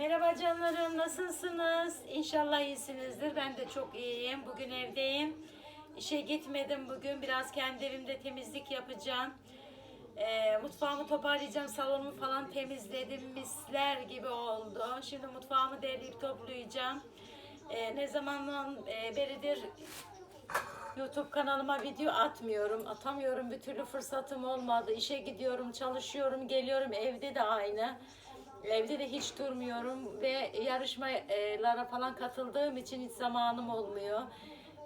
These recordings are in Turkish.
Merhaba canlarım, nasılsınız? İnşallah iyisinizdir. Ben de çok iyiyim. Bugün evdeyim. İşe gitmedim bugün. Biraz kendi evimde temizlik yapacağım. Ee, mutfağımı toparlayacağım. Salonumu falan temizledim. Misler gibi oldu. Şimdi mutfağımı derleyip toplayacağım. Ee, ne zamandan e, beridir YouTube kanalıma video atmıyorum. Atamıyorum. Bir türlü fırsatım olmadı. İşe gidiyorum, çalışıyorum, geliyorum. Evde de aynı. Evde de hiç durmuyorum ve yarışmalara falan katıldığım için hiç zamanım olmuyor.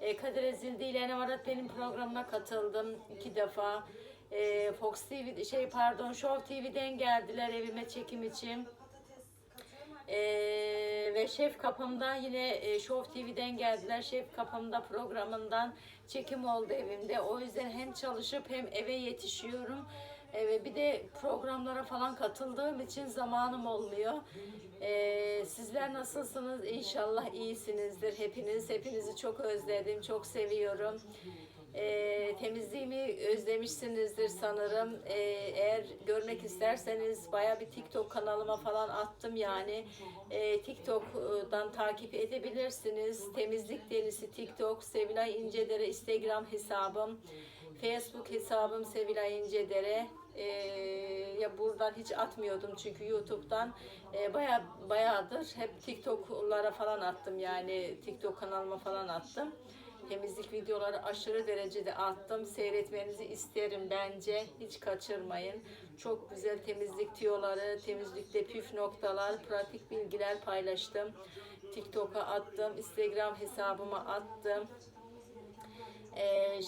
E, Kadir Ezildi ile Nevarat benim programına katıldım iki defa. E, Fox TV şey pardon Show TV'den geldiler evime çekim için. Ee, ve Şef Kapım'da yine e, Show TV'den geldiler. Şef Kapım'da programından çekim oldu evimde. O yüzden hem çalışıp hem eve yetişiyorum. Ee, bir de programlara falan katıldığım için zamanım olmuyor. Ee, sizler nasılsınız? İnşallah iyisinizdir hepiniz. Hepinizi çok özledim, çok seviyorum. Ee, temizliğimi özlemişsinizdir sanırım. Ee, eğer görmek isterseniz baya bir TikTok kanalıma falan attım yani. Ee, TikTok'dan takip edebilirsiniz. Temizlik delisi TikTok, Sevilay İncedere Instagram hesabım. Facebook hesabım Sevilay İncedere. Ee, ya buradan hiç atmıyordum çünkü YouTube'dan e, baya bayağıdır hep TikTok'lara falan attım yani TikTok kanalıma falan attım. Temizlik videoları aşırı derecede attım. Seyretmenizi isterim bence. Hiç kaçırmayın. Çok güzel temizlik tiyoları, temizlikte püf noktalar, pratik bilgiler paylaştım. TikTok'a attım, Instagram hesabıma attım.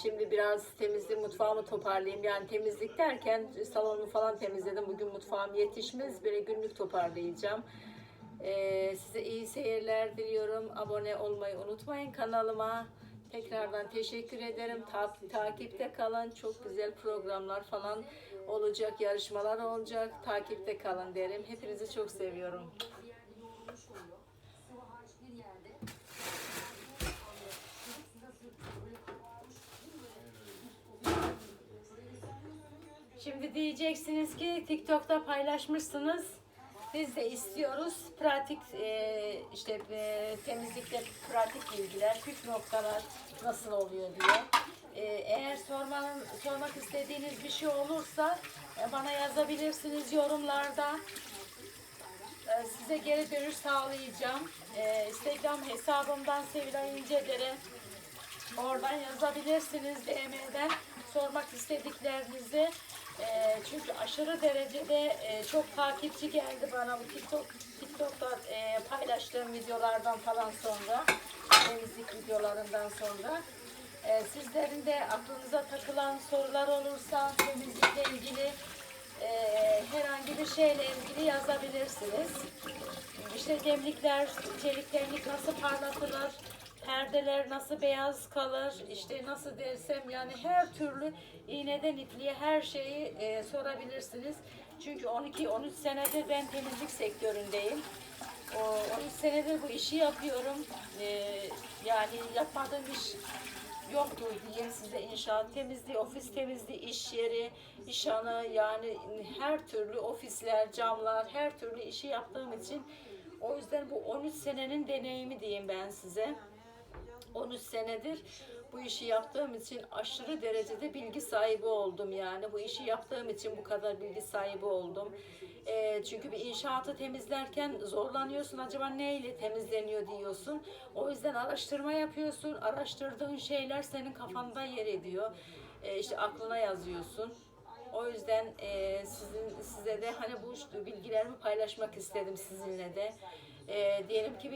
Şimdi biraz temizlik mutfağımı toparlayayım. Yani temizlik derken salonu falan temizledim. Bugün mutfağım yetişmez. Böyle günlük toparlayacağım. Ee, size iyi seyirler diliyorum. Abone olmayı unutmayın kanalıma. Tekrardan teşekkür ederim. Ta- takipte kalın. Çok güzel programlar falan olacak. Yarışmalar olacak. Takipte kalın derim. Hepinizi çok seviyorum. Şimdi diyeceksiniz ki TikTok'ta paylaşmışsınız. Biz de istiyoruz pratik e, işte e, temizlikte pratik bilgiler, püf noktalar nasıl oluyor diye. E, eğer sormanın, sormak istediğiniz bir şey olursa e, bana yazabilirsiniz yorumlarda. E, size geri dönüş sağlayacağım. E, Instagram hesabımdan Sevilay İncedere Oradan yazabilirsiniz DM'den sormak istediklerinizi. Ee, çünkü aşırı derecede e, çok takipçi geldi bana bu TikTok TikTok'ta e, paylaştığım videolardan falan sonra temizlik videolarından sonra. Ee, sizlerin de aklınıza takılan sorular olursa temizlikle ilgili e, herhangi bir şeyle ilgili yazabilirsiniz. İşte demlikler, çelik nasıl parlatılır, perdeler nasıl beyaz kalır, işte nasıl dersem yani her türlü iğneden ipliğe her şeyi e, sorabilirsiniz. Çünkü 12-13 senedir ben temizlik sektöründeyim. O, 13 senedir bu işi yapıyorum. E, yani yapmadığım iş yoktur diyeyim size inşaat temizliği, ofis temizliği, iş yeri, iş anı yani her türlü ofisler, camlar, her türlü işi yaptığım için o yüzden bu 13 senenin deneyimi diyeyim ben size. 13 senedir bu işi yaptığım için aşırı derecede bilgi sahibi oldum yani. Bu işi yaptığım için bu kadar bilgi sahibi oldum. Ee, çünkü bir inşaatı temizlerken zorlanıyorsun. Acaba neyle temizleniyor diyorsun. O yüzden araştırma yapıyorsun. Araştırdığın şeyler senin kafanda yer ediyor. Ee, işte aklına yazıyorsun. O yüzden e, sizin size de hani bu bilgilerimi paylaşmak istedim sizinle de. E, diyelim ki bir